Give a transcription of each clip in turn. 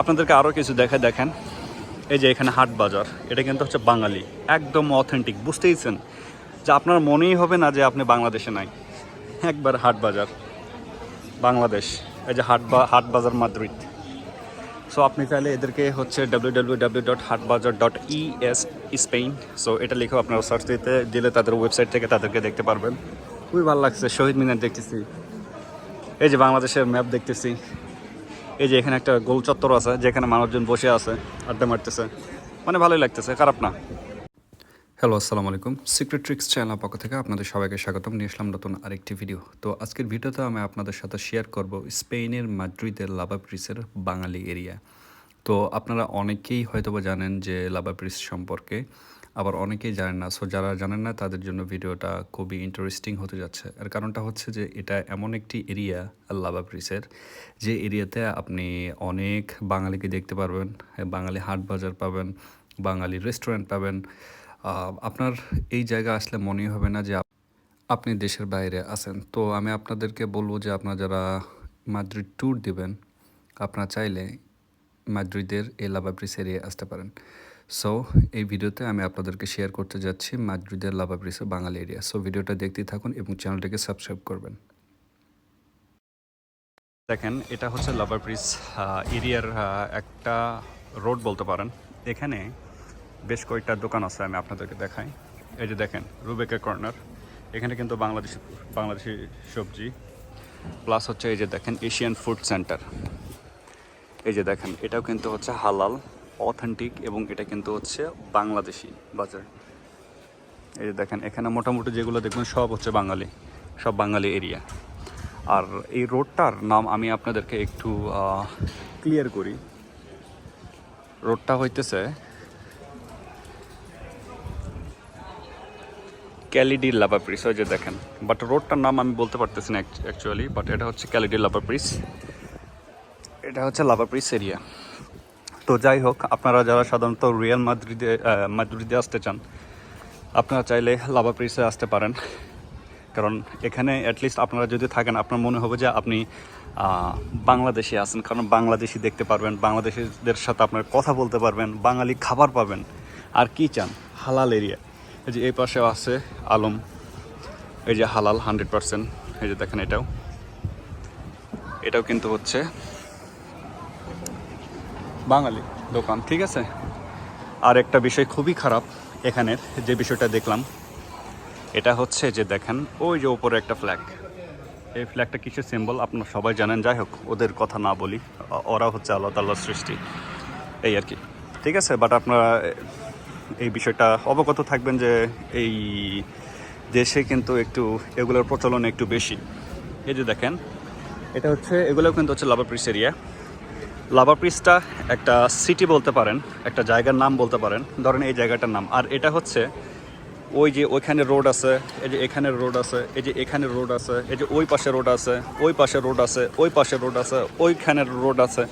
আপনাদেরকে আরও কিছু দেখে দেখেন। এই যে এখানে হাট বাজার, এটা কিন্তু হচ্ছে বাঙালি, একদম অথেন্টিক বুঝতেইছেন যে আপনার মনেই হবে না যে আপনি বাংলাদেশে নাই। একবার হাট বাজার, বাংলাদেশ, এই যে হাট বা, হাট বাজার মাদ্রিদ। সো আপনি চাইলে এদেরকে হচ্ছে W W dot Haat Bazar dot E S Spain so এটা লিখেও আপনারা সার্চ দিতে, দিলে তাদের ওয়েবসাইট থেকে তাদেরকে দেখতে পারবেন। খুবই ভালো লাগছে, শহীদ মিনার দেখতেছি। এই যে বাংলাদেশের ম্যাপ দেখতেছি। এই যে এখানে একটা গোল চত্বর আছে, যেখানে মানুষজন বসে আছে, আড্ডা মারতেছে। মানে ভালোই লাগতেছে, খারাপ না। হ্যালো আসসালামু আলাইকুম। সিক্রেট ট্রিক্স চ্যানেল পক্ষ থেকে আপনাদের সবাইকে স্বাগতম। নিয়ে আসলাম নতুন আরেকটি ভিডিও তো আজকের ভিডিওতে আমি আপনাদের সাথে শেয়ার করব স্পেনের মাদ্রিদের লাভাপ্রিসের বাঙালি এরিয়া তো আপনারা অনেকেই হয়তোবা জানেন যে লাভাপ্রিস সম্পর্কে। আবার অনেকেই জানেন না। সো যারা জানেন না, তাদের জন্য ভিডিওটা খুবই ইন্টারেস্টিং হতে যাচ্ছে। এর কারণটা হচ্ছে যে, এটা এমন একটি এরিয়া লাভাপ্রিসের যে এরিয়াতে আপনি অনেক বাঙালিকে দেখতে পারবেন, বাঙালি হাট বাজার পাবেন, বাঙালি রেস্টুরেন্ট পাবেন। আপনার এই জায়গা আসলে মনেই হবে না যে, আপনি দেশের বাইরে আছেন। তো আমি আপনাদেরকে বলব যে, আপনারা যারা মাদ্রিদ ট্যুর দিবেন, আপনারা চাইলে মাদ্রিদের এই লাভাব্রিস এরিয়ায় আসতে পারেন। সো এই ভিডিওতে আমি আপনাদেরকে শেয়ার করতে যাচ্ছি মাদ্রিদের লাভাব্রিসের বাঙালি এরিয়া সো ভিডিওটা দেখতেই থাকুন এবং চ্যানেলটাকে সাবস্ক্রাইব করবেন। দেখেন, এটা হচ্ছে লাভার ব্রিজ এরিয়ার একটা রোড বলতে পারেন। এখানে বেশ কয়েকটা দোকান আছে, আমি আপনাদেরকে দেখাই। এই যে দেখেন রুবেকা কর্নার এখানে কিন্তু বাংলাদেশি বাংলাদেশি সবজি। প্লাস হচ্ছে এই যে দেখেন এশিয়ান ফুড সেন্টার এই যে দেখেন, এটাও কিন্তু হচ্ছে হালাল। অথেন্টিক এবং এটা কিন্তু হচ্ছে বাংলাদেশি বাজার। এই যে দেখেন, এখানে মোটামুটি যেগুলো দেখবেন সব হচ্ছে বাঙালি, সব বাঙালি এরিয়া আর এই রোডটার নাম আমি আপনাদেরকে একটু ক্লিয়ার করি। রোডটা হইতেছে ক্যালিডি লাভাপ্রিস ওই যে দেখেন। বাট রোডটার নাম আমি বলতে পারতেছি না অ্যাকচুয়ালি বাট এটা হচ্ছে ক্যালিডি লাভাপ্রিস এটা হচ্ছে লাভাপ্রিস এরিয়া তো যাই হোক, আপনারা যারা সাধারণত রিয়াল মাদ্রিদে মাদ্রিদে আসতে চান, আপনারা চাইলে লাভাপ্রিসে আসতে পারেন। কারণ এখানে অ্যাটলিস্ট আপনারা যদি থাকেন, আপনার মনে হবে যে আপনি বাংলাদেশে আসেন কারণ বাংলাদেশি দেখতে পারবেন, বাংলাদেশিদের সাথে আপনার কথা বলতে পারবেন, বাঙালি খাবার পাবেন। আর কি চান? হালাল এরিয়া এই যে এই পাশেও আছে আলম। এই যে হালাল হান্ড্রেড পার্সেন্ট এই যে দেখেন এটাও। এটাও কিন্তু হচ্ছে বাঙালি দোকান, ঠিক আছে? আর একটা বিষয় খুবই খারাপ এখানের, যে বিষয়টা দেখলাম, এটা হচ্ছে যে দেখেন, ওই যে ওপরে একটা ফ্ল্যাগ এই ফ্ল্যাগটা কিসের সিম্বল আপনারা সবাই জানেন, যাই হোক, ওদের কথা না বলি, ওরা হচ্ছে আল্লাহ তাল্লাহর সৃষ্টি, এই আর কি, ঠিক আছে? বাট আপনারা এই বিষয়টা অবগত থাকবেন যে এই দেশে কিন্তু একটু এগুলোর প্রচলন একটু বেশি। এই যে দেখেন, এটা হচ্ছে এগুলোও কিন্তু হচ্ছে লাভাপ্রিস এরিয়া। লাভাপ্রিসটা একটা সিটি বলতে পারেন, একটা জায়গার নাম বলতে পারেন। ধরেন এই জায়গাটার নাম। আর এটা হচ্ছে ওই যে ওইখানে রোড আছে, এই যে এখানে রোড আছে, এই যে এখানে রোড আছে, এই যে ওই পাশে রোড আছে, ওই পাশে রোড আছে, ওই পাশে রোড আছে ওইখানের রোড আছে।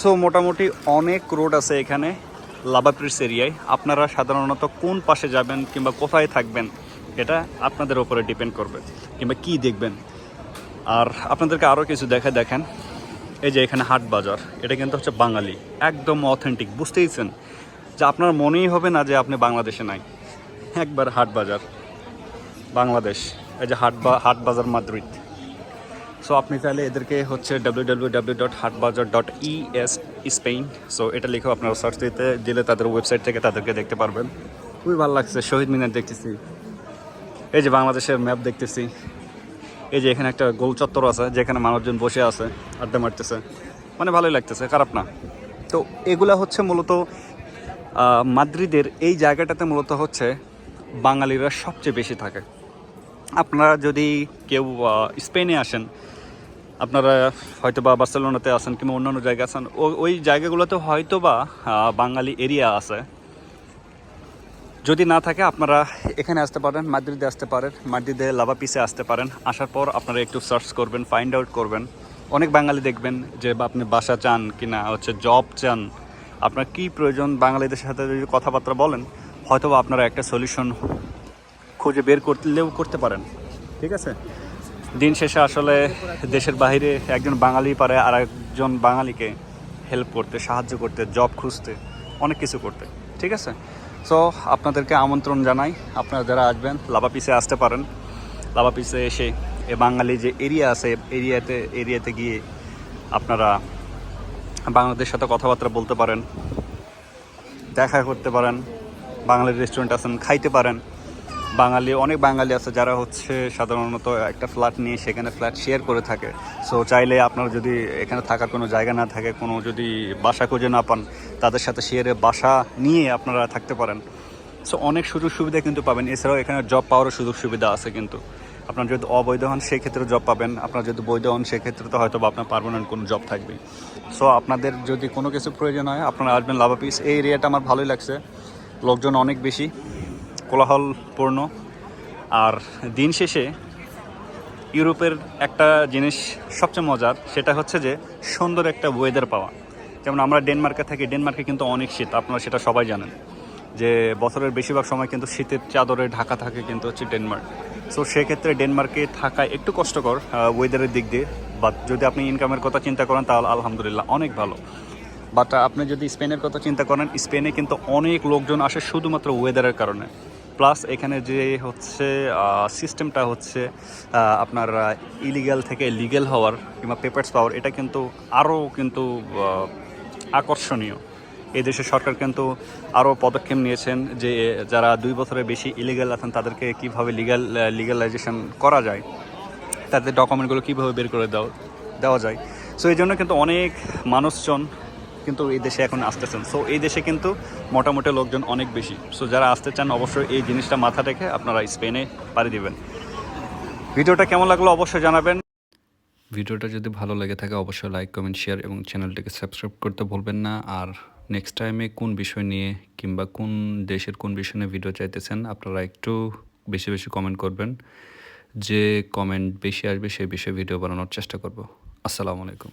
সো মোটামুটি অনেক রোড আছে এখানে লাভাপ্রিস এরিয়ায়। আপনারা সাধারণত কোন পাশে যাবেন কিংবা কোথায় থাকবেন, এটা আপনাদের উপরে ডিপেন্ড করবে, কিংবা কি দেখবেন। আর আপনাদেরকে আরও কিছু দেখে দেখেন। এই যে এখানে হাট বাজার, এটা কিন্তু হচ্ছে বাঙালি, একদম অথেন্টিক বুঝতেইছেন যে আপনার মনেই হবে না যে আপনি বাংলাদেশে নাই। একবার হাট বাজার, বাংলাদেশ, এই যে হাট বা, হাট বাজার মাদ্রিদ। সো আপনি চাইলে এদেরকে হচ্ছে W W W dot Haat Bazar dot E S Spain so এটা লিখেও আপনারা সার্চ দিতে, দিলে তাদের ওয়েবসাইট থেকে তাদেরকে দেখতে পারবেন। খুবই ভালো লাগছে, শহীদ মিনার দেখতেছি। এই যে বাংলাদেশের ম্যাপ দেখতেছি। এই যে এখানে একটা গোল চত্বর আছে, যেখানে মানুষজন বসে আছে, আড্ডা মারতেছে। মানে ভালোই লাগতেছে, খারাপ না। তো এগুলা হচ্ছে মূলত মাদ্রিদের এই জায়গাটাতে মূলত হচ্ছে বাঙালিরা সবচেয়ে বেশি থাকে। আপনারা যদি কেউ স্পেনে আসেন, আপনারা হয়তো বা বার্সেলোনাতে আসেন কিংবা অন্যান্য জায়গায় আছেন, ও- ওই জায়গাগুলোতে হয়তো বা বাঙালি এরিয়া আছে। যদি না থাকে আপনারা এখানে আসতে পারেন, মাদ্রিদে আসতে পারেন, মাদ্রিদে লাভা পিসে আসতে পারেন। আসার পর আপনারা একটু সার্চ করবেন ফাইন্ড আউট করবেন। অনেক বাঙালি দেখবেন যে আপনি বাসা চান কি না হচ্ছে জব চান। আপনার কি প্রয়োজন? বাঙালিদের সাথে যদি কথাবার্তা বলেন হয়তো আপনারা একটা সলিউশন খুঁজে বের করলেও করতে পারেন। ঠিক আছে? দিন শেষে আসলে দেশের বাইরে একজন বাঙালি পারে আর একজন বাঙালিকে হেল্প করতে, সাহায্য করতে জব খুঁজতে, অনেক কিছু করতে। ঠিক আছে? সো আপনাদেরকে আমন্ত্রণ জানাই। আপনারা যারা আসবেন লাভা পিসে আসতে পারেন। লাভা পিসে এসে এ বাঙালি যে এরিয়া আছে এরিয়াতে এরিয়াতে গিয়ে আপনারা বাংলাদেশের সাথে কথাবার্তা বলতে পারেন, দেখা করতে পারেন বাঙালির রেস্টুরেন্ট আছেন, খাইতে পারেন। বাঙালি, অনেক বাঙালি আছে যারা হচ্ছে সাধারণত একটা ফ্ল্যাট নিয়ে সেখানে ফ্ল্যাট শেয়ার করে থাকে। সো চাইলে আপনার যদি এখানে থাকার কোনো জায়গা না থাকে, কোনো যদি বাসা খুঁজে না পান, তাদের সাথে শেয়ারে বাসা নিয়ে আপনারা থাকতে পারেন। সো অনেক সুযোগ সুবিধা কিন্তু পাবেন। এছাড়াও এখানে জব পাওয়ারও সুযোগ সুবিধা আছে কিন্তু। আপনার যদি অবৈধ হন, সেক্ষেত্রে জব পাবেন। আপনার যদি বৈধ হন, সেক্ষেত্রে তো হয়তো আপনার পারমানেন্ট কোনো জব থাকবে সো আপনাদের যদি কোনো কিছু প্রয়োজন হয়, আপনারা আসবেন লাভা পিস এই এরিয়াটা আমার ভালোই লাগছে। লোকজন অনেক বেশি। কোলাহলপূর্ণ। আর দিন শেষে ইউরোপের একটা জিনিস সবচেয়ে মজার, সেটা হচ্ছে যে সুন্দর একটা ওয়েদার পাওয়া। যেমন আমরা ডেনমার্কে থাকি, ডেনমার্কে কিন্তু অনেক শীত, আপনারা সেটা সবাই জানেন। যে বছরের বেশিরভাগ সময় কিন্তু শীতের চাদরে ঢাকা থাকে কিন্তু হচ্ছে ডেনমার্ক। সো সেক্ষেত্রে ডেনমার্কে থাকা একটু কষ্টকর ওয়েদারের দিক দিয়ে। বাট যদি আপনি ইনকামের কথা চিন্তা করেন, তাহলে আলহামদুলিল্লাহ অনেক ভালো। বাট আপনি যদি স্পেনের কথা চিন্তা করেন স্পেনে কিন্তু অনেক লোকজন আসে শুধুমাত্র ওয়েদারের কারণে। প্লাস এখানে যে হচ্ছে সিস্টেমটা হচ্ছে আপনার ইলিগাল থেকে লিগ্যাল হওয়ার কিংবা পেপার্স পাওয়ার, এটা কিন্তু আরও কিন্তু আকর্ষণীয়। দেশের সরকার কিন্তু আরও পদক্ষেপ নিয়েছেন যে, যারা দুই বছরের বেশি ইলিগাল আছেন, তাদেরকে কীভাবে লিগ্যাল লিগ্যালাইজেশন করা যায়, তাদের ডকুমেন্টগুলো কীভাবে বের করে দেওয়া দেওয়া যায়। সো এই জন্য কিন্তু অনেক মানুষজন কিন্তু এই দেশে এখন আসতেছেন। সো এই দেশে কিন্তু মোটামুটি লোকজন অনেক বেশি। সো যারা আসতে চান, অবশ্যই এই জিনিসটা মাথা রেখে আপনারা স্পেনে পাড়ি দিবেন। ভিডিওটা কেমন লাগল অবশ্যই জানাবেন। ভিডিওটা যদি ভালো লেগে থাকে, অবশ্যই লাইক, কমেন্ট, শেয়ার এবং চ্যানেলটিকে সাবস্ক্রাইব করতে ভুলবেন না। আর নেক্সট টাইমে কোন বিষয় নিয়ে কিংবা কোন দেশের কোন বিষয় নিয়ে ভিডিও চাইতেছেন, আপনারা একটু বেশি বেশি কমেন্ট করবেন। যে কমেন্ট বেশি আসবে সেই বিষয়ে ভিডিও বানানোর চেষ্টা করব। আসসালামু আলাইকুম।